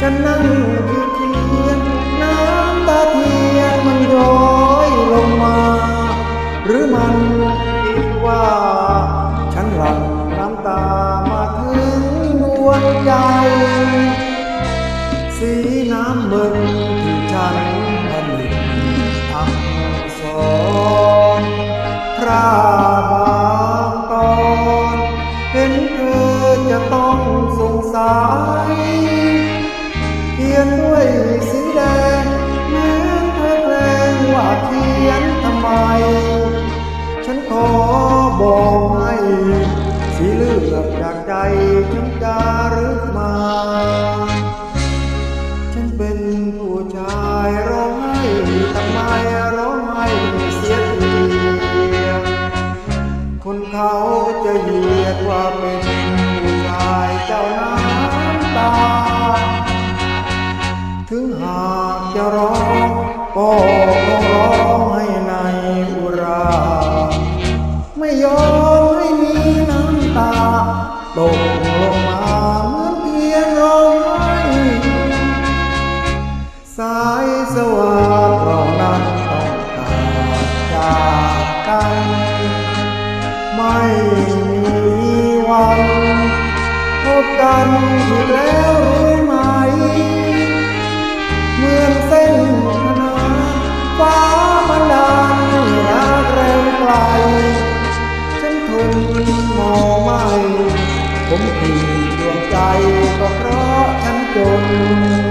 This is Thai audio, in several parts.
ฉันนั่งพิเทียนน้ำตาเทียนมันย้อยลงมา หรือมันคิดว่า ฉันหลั่งน้ำตามาถึงดวงใจ สีน้ำมึน บอกให้สีเลือดจากใจฉันจะรึกมา ฉันเป็นผู้ชายร้องไห้ทำไมร้องไห้เสียทีคนเขาจะเหยียดว่า สายสว่างเรานั้นต้องกาจากกัน ไม่มีวันพบกันอีกแล้วรู้ไหม เมือนเส้นขนานฟ้าบันดาลให้รักแรงไกล ฉันทนมองไม่ ผมคือดวงใจก็เพราะฉันจน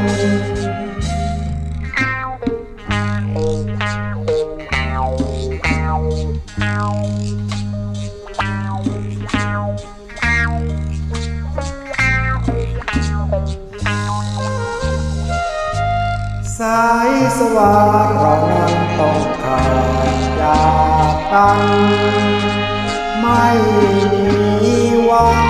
สายสว่างเรานั้นต้องขาดจากกัน ไม่มีวัน